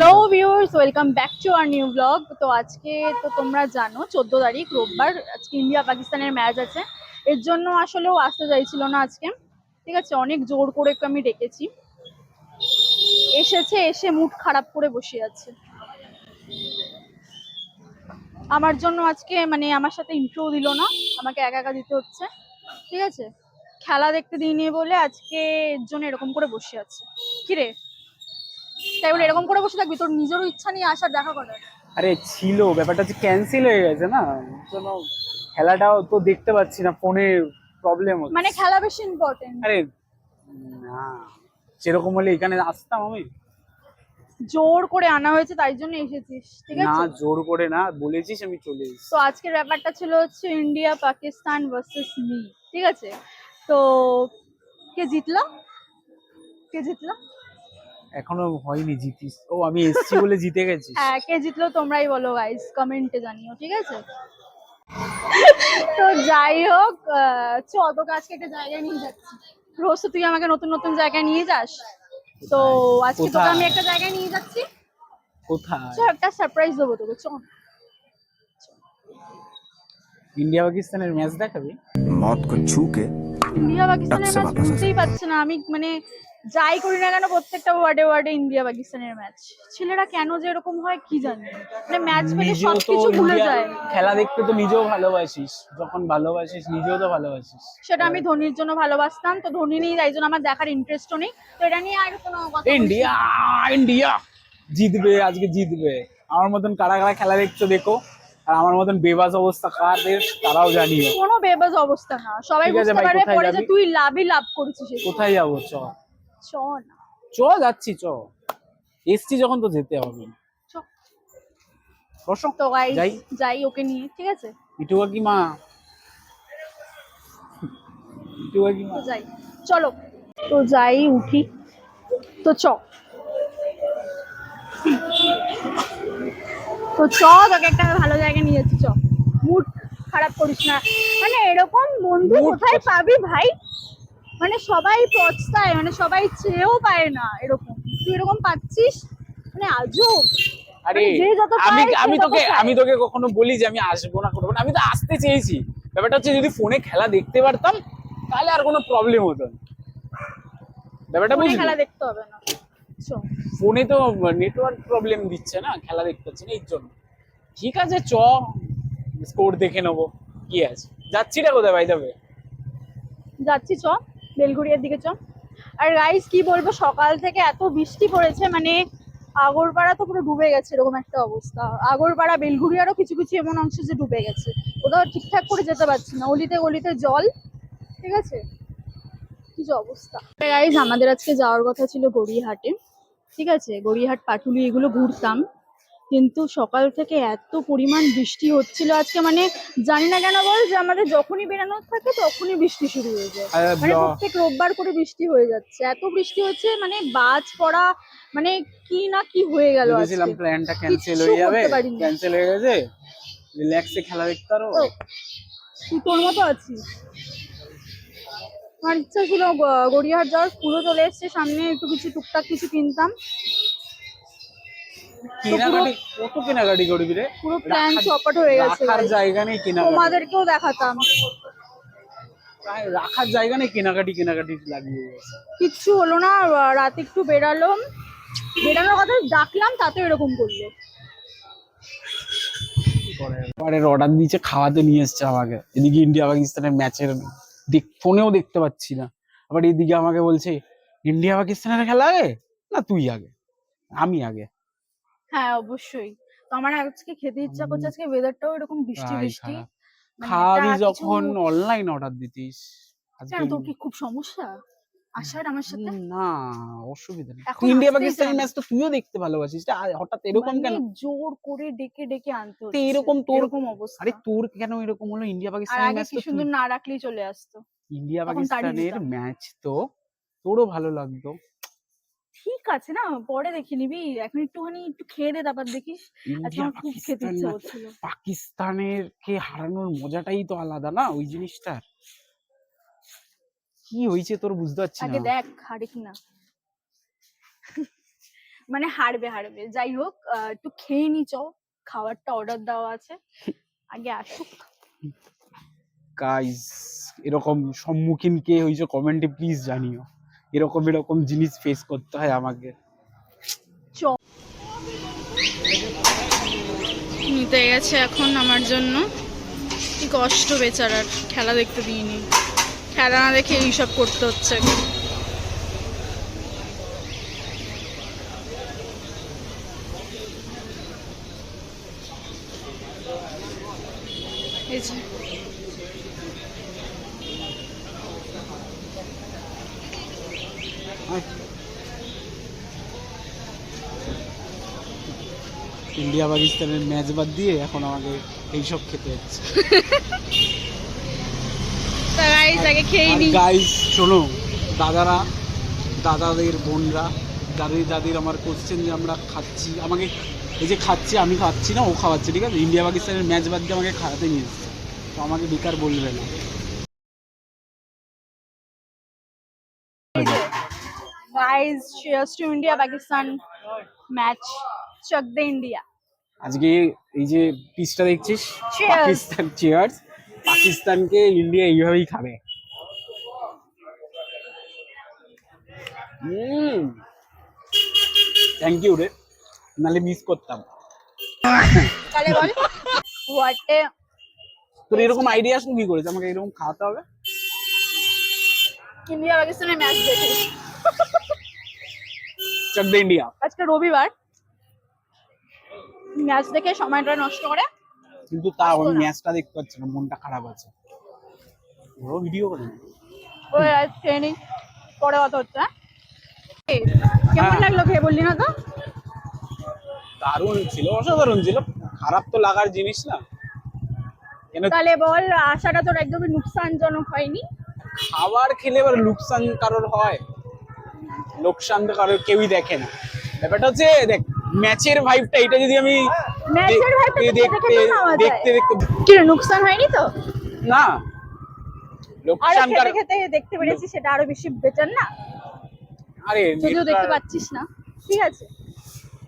Hello viewers welcome back to our new blog তো আজকে তো তোমরা জানো, চোদ্দ তারিখ, রোববার, আজকে ইন্ডিয়া পাকিস্তানের ম্যাচ আছে। এর জন্য আসলেও আসতে চাইছিল না আজকে। ঠিক আছে, অনেক জোর করে একটু আমি ডেকেছি। এসেছে, এসে মুড খারাপ করে বসে আছে। আমার জন্য আজকে মানে আমার সাথে ইন্ট্রো দিল না, আমাকে একা একা দিতে হচ্ছে। ঠিক আছে? খেলা দেখতে দিইনি বলে আজকে এর জন্য এরকম করে বসে আছে। কিরে? তাই বলে এরকম করে বসে থাকবি? তোর নিজেরও ইচ্ছা নিয়ে আসার দেখা করার। আরে ছিল ব্যাপারটা হচ্ছে ক্যান্সেল হয়ে গেছে না? জন্য খেলাটাও তো দেখতে পাচ্ছি না ফোনে প্রবলেম হচ্ছে। মানে খেলা বেশি ইম্পর্টেন্ট আরে না সেরকম হলে এখানে আসতাম আমি। জোর করে আনা হয়েছে তাই জন্য এসেছিস ঠিক না জোর করে না বলেছিস আমি চলে এসেছি। তো আজকের ব্যাপারটা ছিল হচ্ছে ইন্ডিয়া পাকিস্তান ভার্সেস মি ঠিক আছে? তো কে জিতলো? কে জিতলো? এখনও হয়নি জিতিস। ও আমি এসছি বলে জিতে গেছি হ্যাঁ কে জিতলো তোমরাই বলো গাইস কমেন্টে জানিও ঠিক আছে? তো যাই হোক তো অত কাজ কেটে জায়গায় নিয়ে যাচ্ছি। রোজ তুই আমাকে নতুন নতুন জায়গায় নিয়ে যাস। তো আজকে তোকে আমি একটা জায়গায় নিয়ে যাচ্ছি। কোথায়? চল একটা সারপ্রাইজ দেবো তোকে চল ইন্ডিয়া পাকিস্তানের ম্যাচ দেখাবি? মত কো ছুকে ইন্ডিয়া পাকিস্তানের ম্যাচ বুঝতেই পারছে না আমি মানে যাই করি না কেন প্রত্যেকটা ওয়ার্ডে ওয়ার্ডে ইন্ডিয়া পাকিস্তানের ম্যাচ ছেলেরা কেন যে এরকম হয় কি জানি। মানে ম্যাচ তো সবকিছু ভুলে যায়। খেলা দেখতে তো নিজেও ভালোবাসিস। যখন ভালোবাসিস নিজেও তো ভালোবাসিস। সেটা আমি ধোনির জন্য ভালোবাসতাম তো ধোনি নেই তাই জন্য আমার দেখার ইন্টারেস্টও নেই। তো এটা নিয়ে আর কোনো কথা ইন্ডিয়া ইন্ডিয়া! জিতবে আজকে জিতবে। আমার মতন কারা কারা খেলা দেখছ দেখো। আর আমার মতন বেবাজ অবস্থা কাদের তারাও জানিও। কোনো বেবাজ অবস্থা না। সবাই বুঝতে পারবে কোথায় পরে যে তুই লাভই লাভ করেছিস। কোথায় যাব চ চ না। চ যাচ্ছি চ। এসছি যখন তো যেতে হবে। বসো তো গাই যাই। যাই ওকে নিয়ে ঠিক আছে? ইটু কাকিমা ইটু কাকিমা তো যাই। চলো। তো যাই উঠি। তো চ। তো চ তোকে একটা ভালো জায়গায় নিয়ে যাচ্ছি চ। মুড খারাপ করিস না। মানে এরকম বন্ধু কোথায় পাবি ভাই? মানে সবাই পচতায় মানে সবাই চেয়েও পায় না এরকম। তুই এরকম পাচ্ছিস? মানে আজব আরে মানে আমি আমি তোকে আমি তোকে কখনো বলি যে আমি আসব না করব না। আমি তো আসতে চেয়েছি। ব্যাপারটা হচ্ছে যদি ফোনে খেলা দেখতে পারতাম তাহলে আর কোনো প্রবলেম হতো না। ব্যাপারটা বুঝলি? খেলা দেখতে হবে না। ফোনে তো নেটওয়ার্ক প্রবলেম দিচ্ছে না খেলা দেখতে পাচ্ছি না এর জন্য। ঠিক আছে চ স্কোর দেখে নেব কি আছে। যাচ্ছি রে কোথায় ভাই যাবে যাচ্ছি চ। বেলঘুরিয়ার দিকে চ আর রাইস কি বলব, সকাল থেকে এত বৃষ্টি পড়েছে মানে আগরপাড়া তো পুরো ডুবে গেছে, এরকম একটা অবস্থা। আগরপাড়া বেলঘুরিয়ারও কিছু কিছু এমন অংশ যে ডুবে গেছে। কোথাও ঠিকঠাক করে যেতে পারছি না, অলিতে গলিতে জল, ঠিক আছে? কি যে অবস্থা। রাইস আমাদের আজকে যাওয়ার কথা ছিল গড়িয়াহাটে, ঠিক আছে? গড়িয়াহাট, পাটুলি, এগুলো ঘুরতাম। কিন্তু সকাল থেকে এত পরিমাণ বৃষ্টি হচ্ছিল আজকে মানে জানি না কেন বল যে আমাদের যখনই বেরানোর থাকে তখনই বৃষ্টি শুরু হয়ে যায়। মানে প্রত্যেক রোববার করে বৃষ্টি হয়ে যাচ্ছে। এত বৃষ্টি হচ্ছে মানে বাজ পড়া মানে কি না কি হয়ে গেল আজকে। প্ল্যানটা ক্যান্সেল হয়ে যাবে ক্যান্সেল হয়ে গেছে রিল্যাক্সে খেলা দেখতে পারো। তুই তোর মতো আছিস আমার ইচ্ছা ছিল গড়িয়াহাট যাওয়ার পুরো চলে এসছে সামনে একটু কিছু টুকটাক কিছু কিনতাম। কেনাকাটি কত কেনাকাটি করবি রে? পুরো প্ল্যান রাখার- চপাট হয়ে গেছে। রাখার জায়গা নেই কেনাকাটি। তোমাদেরকেও দেখাতাম। প্রায় রাখার জায়গা নেই কেনাকাটি কেনাকাটি লাগিয়ে গেছে। কিচ্ছু হলো না রাতে একটু বেরানোর কথা ডাকলাম তাতে এরকম করল। অর্ডার দিয়েছে খাওয়াতে নিয়ে এসছে আমাকে। এদিকে ইন্ডিয়া পাকিস্তানের ম্যাচের ফোনেও দেখতে পাচ্ছি না। আবার এদিকে আমাকে বলছে ইন্ডিয়া পাকিস্তানের খেলা আগে? না তুই আগে? আমি আগে। হ্যাঁ অবশ্যই। তো আমার আজকে খেতে ইচ্ছা করছে আজকে ওয়েদারটাও এরকম বৃষ্টি বৃষ্টি। খারাপ। মানে যখন অনলাইন অর্ডার দিতিস আজকে কেন তোর কি খুব সমস্যা? আসার আমার সাথে? না অসুবিধা নেই। তুই ইন্ডিয়া আসতেই পাকিস্তানের চায় না। ম্যাচ তো তুইও দেখতে ভালোবাসিস। হঠাৎ এরকম মানে কেন? জোর করে ডেকে ডেকে আনতে হচ্ছে। এরকম তোর এরকম অবস্থা। আরে তোর কেন এরকম হলো? ইন্ডিয়া আগে ম্যাচ কি তো সুন্দর না রাখলেই চলে আসতো। ইন্ডিয়া পাকিস্তানের ম্যাচ তো তোরও ভালো লাগতো। ঠিক আছে না? পরে দেখে নিবি। এখন একটুখানি একটু খেয়ে দে তারপর দেখিস। আজকে আমার খুব খেতে ইচ্ছে match- পাকিস্তানের কে হারানোর মজাটাই তো আলাদা না ওই জিনিসটার? কি হয়েছে তোর বুঝতে পারছি আগে না দেখ হারে কিনা মানে হারবে হারবে। যাই হোক একটু খেয়ে নি চ খাবারটা অর্ডার দেওয়া আছে। আগে আসুক। গাইস এরকম সম্মুখীন কে হয়েছে কমেন্টে প্লিজ জানিও। এরকম এরকম জিনিস ফেস করতে হয় আমাকে। নিতে গেছে এখন আমার জন্য। কি কষ্ট বেচারার, খেলা দেখতে দিইনি। খেলা না দেখে এইসব করতে হচ্ছে। এই যে। ইন্ডিয়া পাকিস্তানের ম্যাচ বাদ দিয়ে এখন আমাকে এইসব খেতে হচ্ছে। গাইস শোনো দাদারা দাদাদের বোনরা দাদি দাদির আমার কোশ্চেন যে আমরা খাচ্ছি আমাকে এই যে খাচ্ছি আমি খাচ্ছি না ও খাওয়াচ্ছে ঠিক আছে? ইন্ডিয়া পাকিস্তানের ম্যাচ বাদ দিয়ে আমাকে খাওয়াতে নিয়ে এসছে। তো আমাকে বেকার বলবে না। Guys cheers to India Pakistan match. Chak De India আজকে এই যে পিসটা দেখছিস? Cheers. পাকিস্তান চেয়ার্স পাকিস্তানকে ইন্ডিয়া এইভাবেই খাবে। হুম। থ্যাংক ইউ রে। নালে মিস করতাম। তাহলে বল। হোয়াট এ তোর এরকম আইডিয়া আসলো কি করেছে? আমাকে এরকম খাওয়াতে হবে? ইন্ডিয়া পাকিস্তানের ম্যাচ দেখে। চক দে ইন্ডিয়া আজকে রবিবার। ম্যাচ দেখে সময়টা নষ্ট করে কিন্তু তা ওই ম্যাচটা দেখতে পাচ্ছি না মনটা খারাপ আছে। ও ভিডিও করে। ওই ট্রেনিং পরে কথা হচ্ছে হ্যাঁ? কেমন হ্যাঁ। লাগল খেয়ে বললি না তো? দারুণ ছিল অসাধারণ ছিল। খারাপ তো লাগার জিনিস না। তাহলে বল আশাটা তোর একদমই নুকসানজনক হয়নি? খাবার খেলে এবার লোকসান কারোর হয়? লোকসান তো কারোর কেউই দেখে না। ব্যাপারটা হচ্ছে দেখ ম্যাচের ভাইবটা এটা যদি আমি দেখতে। দেখতে দেখতে কি নুকসান হয়নি তো? না। লোকসান খেতে খেতে দেখতে পেরেছি সেটা আরও বেশি বেটার না? আরে যদিও দেখতে পাচ্ছিস না। ঠিক আছে।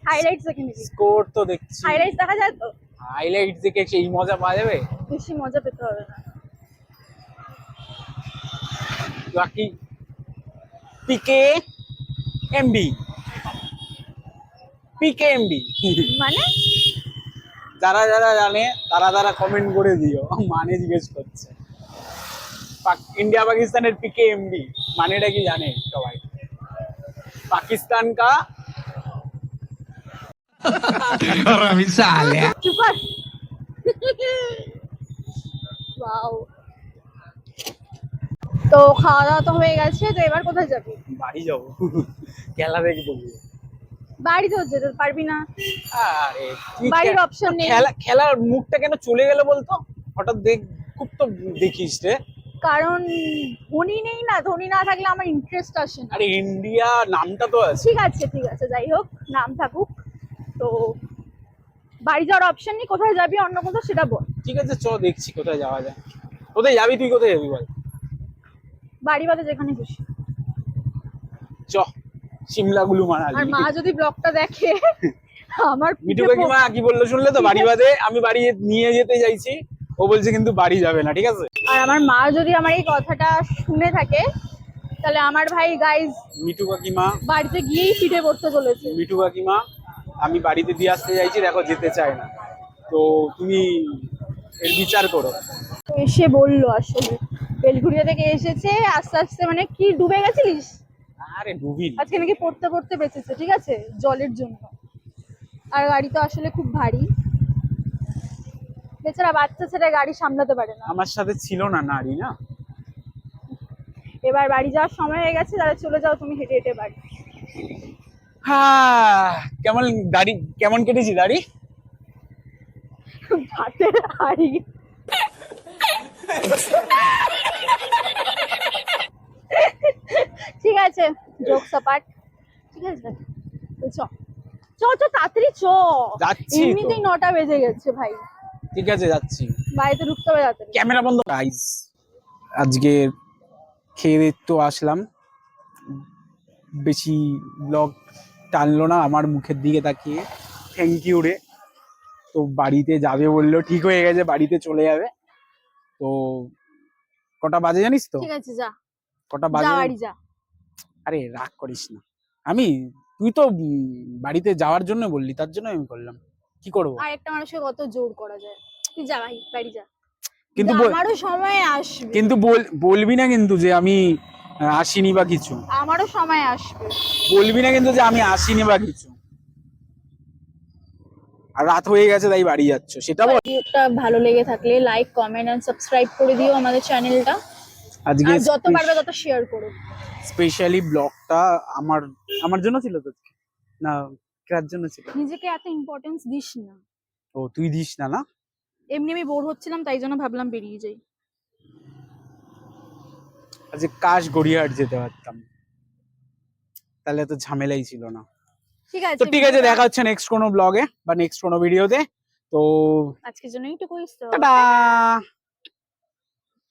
হাইলাইটস দেখে নিবি। স্কোর তো দেখছি। হাইলাইটস দেখা যায় তো? হাইলাইট দেখে সেই মজা পাওয়া যাবে? বেশি মজা পেতে হবে না। বাকি পিকে এমবি পিকে এমবি মানে? যারা যারা জানে তারা তারা কমেন্ট করে দিও মানে জিজ্ঞেস করছে। ইন্ডিয়া পাকিস্তানের পিকে এমবি মানেটা কি জানে সবাই? পাকিস্তান কা? তো খাওয়া দাওয়া তো হয়ে গেছে তো এবার কোথায় যাবি? বাড়ি যাব। খেলা দেখব। গিয়ে। বাড়ি তো যেতে পারবি না। আরে বাড়ির option নেই। খেলা খেলার মুখটা কেন চলে গেল বলতো? হঠাৎ দেখ খুব তো দেখিস রে। কারণ ধোনি নেই না ধোনি না থাকলে আমার ইন্টারেস্ট আসে না। আরে ইন্ডিয়া নামটা তো আছে। ঠিক আছে ঠিক আছে যাই হোক নাম থাকুক। তো বাড়ি যাওয়ার অপশন নেই কোথায় যাবি অন্য কোথাও সেটা বল। ঠিক আছে চ দেখছি কোথায় যাওয়া যায়। কোথায় যাবি তুই কোথায় যাবি বল। বাড়ি বাদে যেখানে খুশি। চ। সিমলা গুলু আর মা যদি ব্লগটা দেখে আমার মিঠু কাকিমা কি বলল শুনলে তো? বাড়ি বাদে আমি বাড়ি নিয়ে যেতে চাইছি। ও বলছে কিন্তু বাড়ি যাবে না ঠিক আছে? আর আমার মা যদি আমার এই কথাটা শুনে থাকে তাহলে আমার ভাই গাইজ মিঠু কাকিমা বাড়িতে গিয়েই পিঠে পড়তে চলেছে মিঠু কাকিমা আমি বাড়িতে দিয়ে আসতে চাইছি দেখো যেতে চায় না। তো তুমি এর বিচার করো। এসে বলল আসলে। বেলঘুরিয়া থেকে এসেছে আস্তে আস্তে মানে কি ডুবে গেছিলিস? আরে ডুবি আজকে নাকি পড়তে পড়তে বেঁচেছে ঠিক আছে? জলের জন্য। আর গাড়ি তো আসলে খুব ভারী। বেচারা বাচ্চা ছেলে গাড়ি সামলাতে পারে না। আমার সাথে ছিল না নারী না? এবার বাড়ি যাওয়ার সময় হয়ে গেছে তাহলে চলে যাও তুমি হেঁটে হেঁটে বাড়ি। হ্যাঁ কেমন দাড়ি কেমন কেটেছি দাড়ি ভাতের হাড়ি। ঠিক আছে যোগ সাপাট ঠিক আছে চ। চ চ তাড়াতাড়ি চ। যাচ্ছি এমনিতেই নটা বেজে গেছে ভাই। ঠিক আছে যাচ্ছি। বাড়িতে ঢুকতে হবে তাড়াতাড়ি। ক্যামেরা বন্ধ। গাইস আজকে খেয়ে তো আসলাম। বেশি ব্লগ টানলো না আমার মুখের দিকে তাকিয়ে। থ্যাংক ইউ রে। তো বাড়িতে যাবে বলল ঠিক হয়ে গেছে বাড়িতে চলে যাবে। তো কটা বাজে জানিস তো? ঠিক আছে যা। কটা বাজে? যা। আরে রাগ করিস না। আমি তুই তো বাড়িতে যাওয়ার জন্য বললি তার জন্য আমি করলাম কি করব? আর একটা মানুষকে কত জোর করা যায়। তুই যা ভাই বাড়ি যা। কিন্তু আমারও সময় আসবে। কিন্তু বল- বলবি না কিন্তু যে আমি আসিনি বা কিছু। আমারও সময় আসবে। বলবি না কিন্তু যে আমি আসিনি বা কিছু। আর রাত হয়ে গেছে তাই বাড়ি যাচ্ছ। সেটা ভালো লেগে থাকলে লাইক কমেন্ট এন্ড সাবস্ক্রাইব করে দিও আমাদের চ্যানেলটা আজকে যত পারবে তত শেয়ার করো স্পেশালি ব্লগটা আমার আমার জন্য ছিল তো না কার জন্য ছিল? নিজেকে এত ইম্পর্টেন্স দিস না। ও তুই দিস না না? এমনি আমি বোর হচ্ছিলাম তাই জন্য ভাবলাম বেরিয়ে যাই। আজকে কাশ গড়িয়াহাট যেতে পারতাম। তাহলে তো ঝামেলাই ছিল না। ঠিক আছে তো ঠিক আছে দেখা হচ্ছে নেক্সট কোনো ব্লগে বা নেক্সট কোনো ভিডিওতে তো আজকের জন্য এইটুকুই টাটা!